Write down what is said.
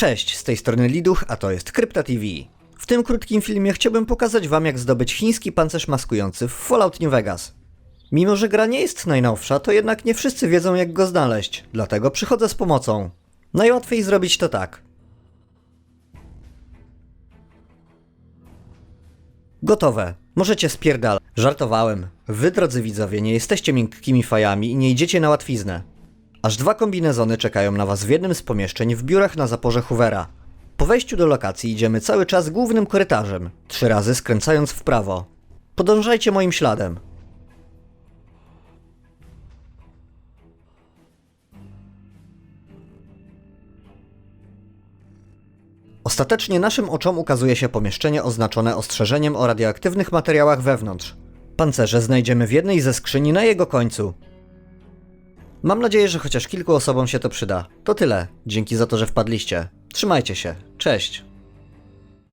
Cześć, z tej strony Liduch, a to jest Krypta TV. W tym krótkim filmie chciałbym pokazać wam jak zdobyć chiński pancerz maskujący w Fallout New Vegas. Mimo, że gra nie jest najnowsza, to jednak nie wszyscy wiedzą jak go znaleźć, dlatego przychodzę z pomocą. Najłatwiej zrobić to tak. Gotowe. Możecie spierdalać. Żartowałem. Wy, drodzy widzowie, nie jesteście miękkimi fajami i nie idziecie na łatwiznę. Aż dwa kombinezony czekają na was w jednym z pomieszczeń w biurach na zaporze Hoovera. Po wejściu do lokacji idziemy cały czas głównym korytarzem, trzy razy skręcając w prawo. Podążajcie moim śladem. Ostatecznie naszym oczom ukazuje się pomieszczenie oznaczone ostrzeżeniem o radioaktywnych materiałach wewnątrz. Pancerze znajdziemy w jednej ze skrzyni na jego końcu. Mam nadzieję, że chociaż kilku osobom się to przyda. To tyle. Dzięki za to, że wpadliście. Trzymajcie się. Cześć.